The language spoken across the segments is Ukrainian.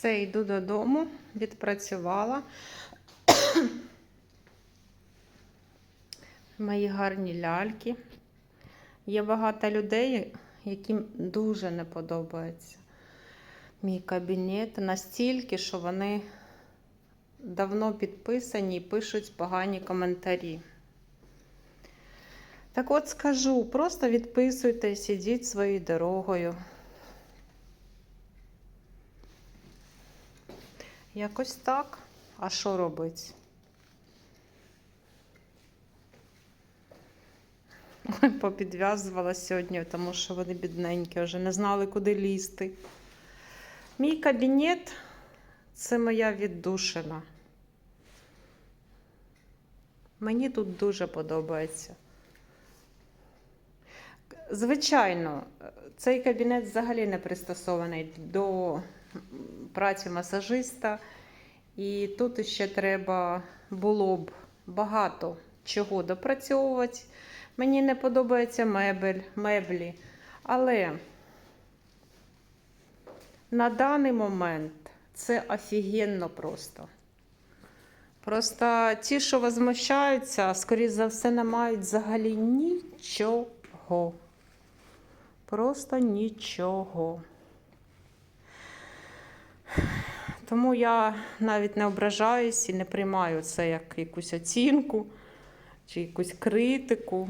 Все, йду додому, відпрацювала. Мої гарні ляльки. Є багато людей, яким дуже не подобається мій кабінет настільки, що вони давно підписані і пишуть погані коментарі. Так от скажу, просто відписуйтесь, ідіть своєю дорогою. Якось так. А що робити? Ой, Попідв'язувала сьогодні, тому що вони бідненькі, вже не знали, куди лізти. Мій кабінет це моя віддушина. Мені тут дуже подобається. Звичайно, цей кабінет взагалі не пристосований до праці масажиста, і тут ще треба було б багато чого допрацьовувати. Мені не подобається мебель, меблі, але на даний момент це офігенно просто. Просто ті, що возмущаються, скоріш за все, не мають взагалі нічого. Просто нічого. Тому я навіть не ображаюсь і не приймаю це як якусь оцінку чи якусь критику.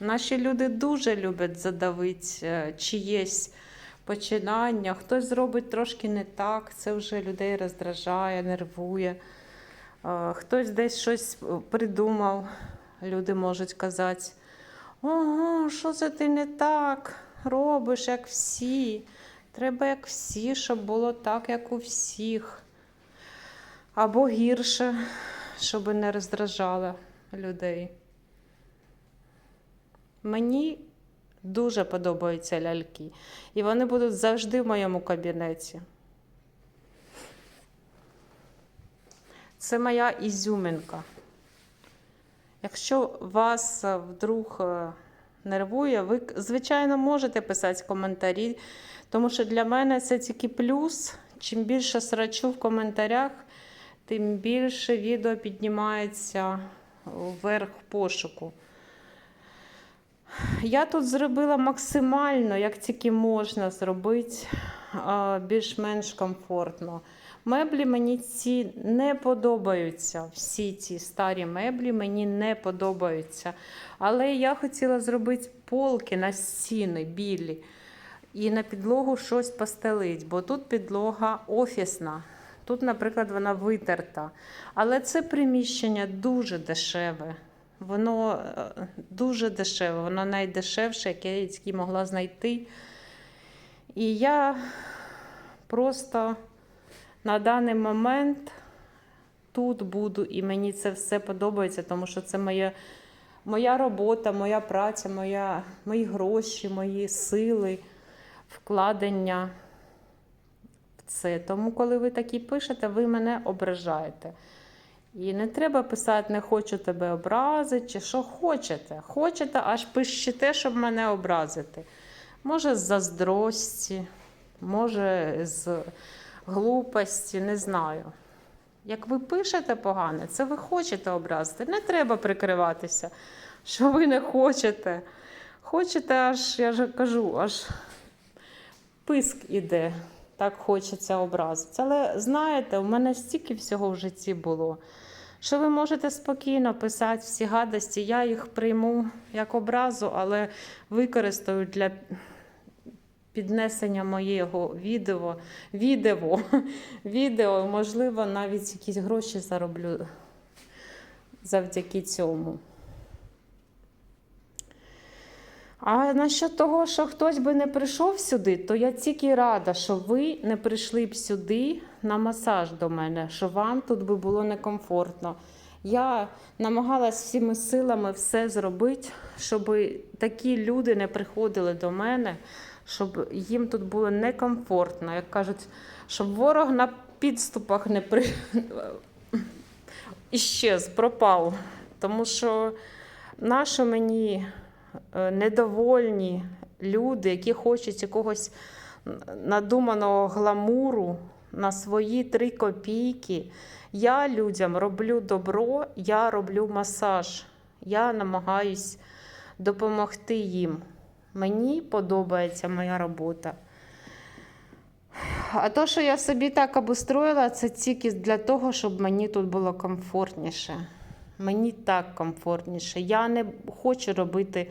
Наші люди дуже люблять задавити е, чиєсь починання. Хтось зробить трошки не так, це вже людей роздражає, нервує. Е, Хтось десь щось придумав, люди можуть казати, ого, що це ти не так робиш, як всі. Треба як всі, щоб було так, як у всіх. Або гірше, щоб не роздражало людей. Мені дуже подобаються ляльки. І вони будуть завжди в моєму кабінеті. Це моя ізюминка. Якщо вас е, вдруг е, нервує, ви, звичайно, можете писати коментарі, тому що для мене це тільки плюс. Чим більше срачу в коментарях, тим більше відео піднімається вверх пошуку. Я тут зробила максимально, як тільки можна зробити, більш-менш комфортно. Меблі мені ці не подобаються. Всі ці старі меблі мені не подобаються. Але я хотіла зробити полки на стіни білі і на підлогу щось постелить, бо тут підлога офісна. Тут, наприклад, вона витерта. Але це приміщення дуже дешеве. Воно е, дуже дешеве, воно найдешевше, яке я могла знайти. І я просто на даний момент тут буду, і мені це все подобається, тому що це моя, моя робота, моя праця, моя, мої гроші, мої сили, вкладення в це. Тому, коли ви такі пишете, ви мене ображаєте. І не треба писати, не хочу тебе образити, чи що хочете. Хочете, аж пишете, щоб мене образити. Може, з заздрості, може, з глупості, не знаю. Як ви пишете погане, це ви хочете образити. Не треба прикриватися, що ви не хочете. Хочете, аж, я ж кажу, аж писк іде. Так хочеться образити. Але знаєте, у мене стільки всього в житті було, що ви можете спокійно писати всі гадості. Я їх прийму як образу, але використаю для піднесення моєго відео, відео, відео, можливо, навіть якісь гроші зароблю завдяки цьому. А насчет того, що хтось би не прийшов сюди, то я тільки рада, що ви не прийшли б сюди на масаж до мене, що вам тут би було некомфортно. Я намагалась всіми силами все зробити, щоб такі люди не приходили до мене, щоб їм тут було некомфортно. Як кажуть, щоб ворог на підступах не при... іщез, пропав. Тому що наше мені е, недовольні люди, які хочуть якогось надуманого гламуру, на свої три копійки. Я людям роблю добро, я роблю масаж. Я намагаюсь допомогти їм. Мені подобається моя робота. А то, що я собі так обустроїла, це тільки для того, щоб мені тут було комфортніше. Мені так комфортніше. Я не хочу робити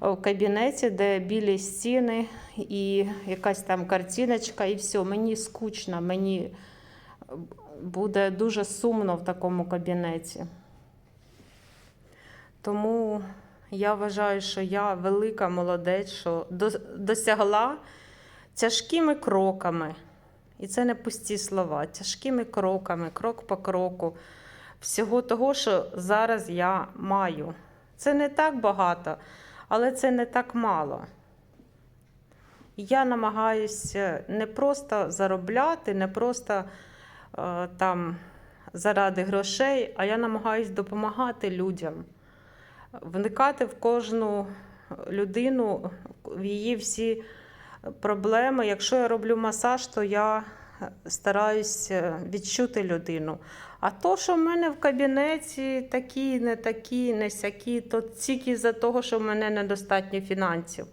в кабінеті, де білі стіни і якась там картиночка, і все. Мені скучно, мені буде дуже сумно в такому кабінеті. Тому я вважаю, що я велика молодець, що досягла тяжкими кроками. І це не пусті слова, тяжкими кроками, крок по кроку, всього того, що зараз я маю. Це не так багато, але це не так мало. Я намагаюся не просто заробляти, не просто е, там заради грошей, а я намагаюся допомагати людям, вникати в кожну людину, в її всі проблеми. Якщо я роблю масаж, то я стараюся відчути людину. А то, що в мене в кабінеті такі, не такі, не сякі, то тільки за того, що в мене недостатньо фінансів.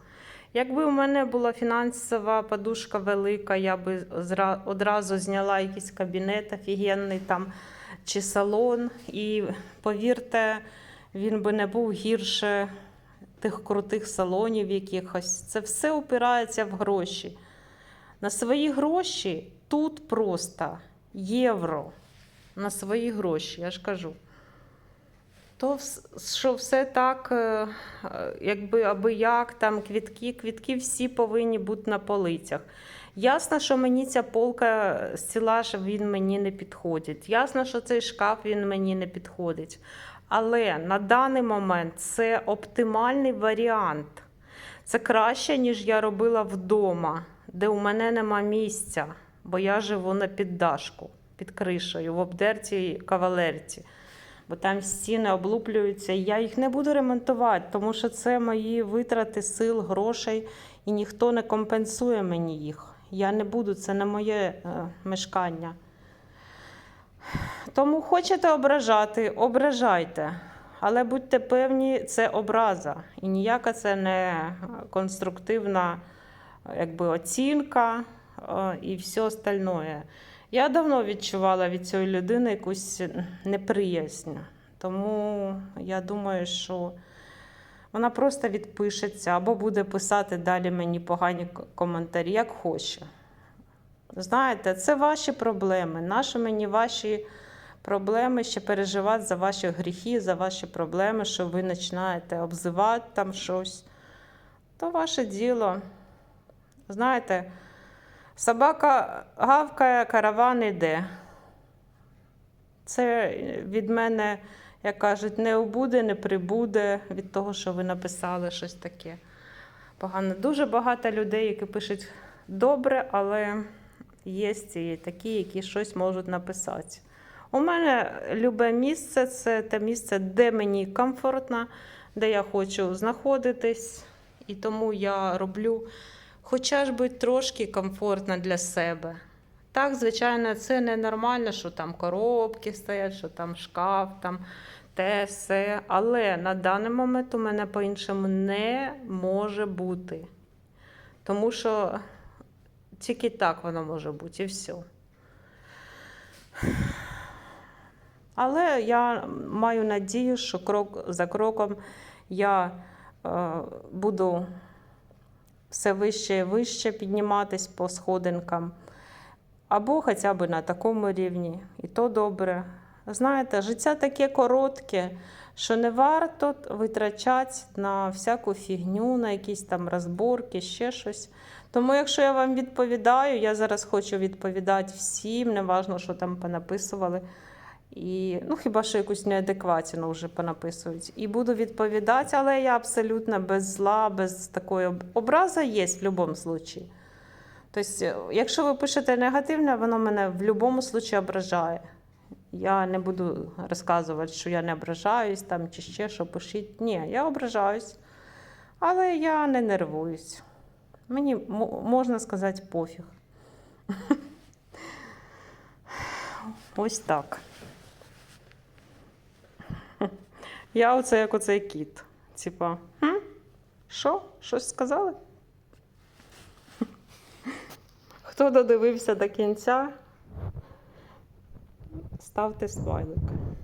Якби у мене була фінансова подушка велика, я би одразу зняла якийсь кабінет офігенний там чи салон, і повірте, він би не був гірше тих крутих салонів якихось. Це все опирається в гроші. На свої гроші тут просто євро. На свої гроші, я ж кажу. То що все так, е, е, якби аби як, там квітки, квітки всі повинні бути на полицях. Ясно, що мені ця полка стілаж, він мені не підходить. Ясно, що цей шкаф він мені не підходить. Але на даний момент це оптимальний варіант. Це краще, ніж я робила вдома, де у мене нема місця, бо я живу на піддашку, під кришею, в обдертій кавалерці. Бо там стіни облуплюються, я їх не буду ремонтувати, тому що це мої витрати сил, грошей, і ніхто не компенсує мені їх. Я не буду, це не моє е, мешкання. Тому хочете ображати, ображайте. Але будьте певні, це образа. І ніяка це не конструктивна якби, оцінка е, і все остальне. Я давно відчувала від цієї людини якусь неприязнь. Тому я думаю, що вона просто відпишеться або буде писати далі мені погані коментарі, як хоче. Знаєте, це ваші проблеми. Наші мені ваші проблеми ще переживати за ваші гріхи, за ваші проблеми, що ви починаєте обзивати там щось. То ваше діло. Знаєте, собака гавкає, караван іде. Це від мене, як кажуть, не убуде, не прибуде від того, що ви написали щось таке. Погано. Дуже багато людей, які пишуть добре, але є такі, які щось можуть написати. У мене любе місце це те місце, де мені комфортно, де я хочу знаходитись, і тому я роблю хоча ж би трошки комфортно для себе. Так, звичайно, це ненормально, що там коробки стоять, що там шкаф, там те все. Але на даний момент у мене по-іншому не може бути. Тому що тільки так воно може бути, і все. Але я маю надію, що крок за кроком я е, буду все вище і вище підніматись по сходинкам. Або хоча б на такому рівні, і то добре. Знаєте, життя таке коротке, що не варто витрачати на всяку фігню, на якісь там розборки, ще щось. Тому, якщо я вам відповідаю, я зараз хочу відповідати всім, неважно, що там понаписували. І, ну, хіба що якусь неадекватну вже понаписують. І буду відповідати, але я абсолютно без зла, без такої об- образа є в будь-якому випадку. Тобто, якщо ви пишете негативне, воно мене в будь-якому випадку ображає. Я не буду розказувати, що я не ображаюсь там чи ще що пишіть. Ні, я ображаюсь, але я не нервуюсь. Мені мо- можна сказати пофіг. Ось так. Я оце як оцей кіт. Типа, «Хм? що? Щось сказали? Хто додивився до кінця, ставте смайлик.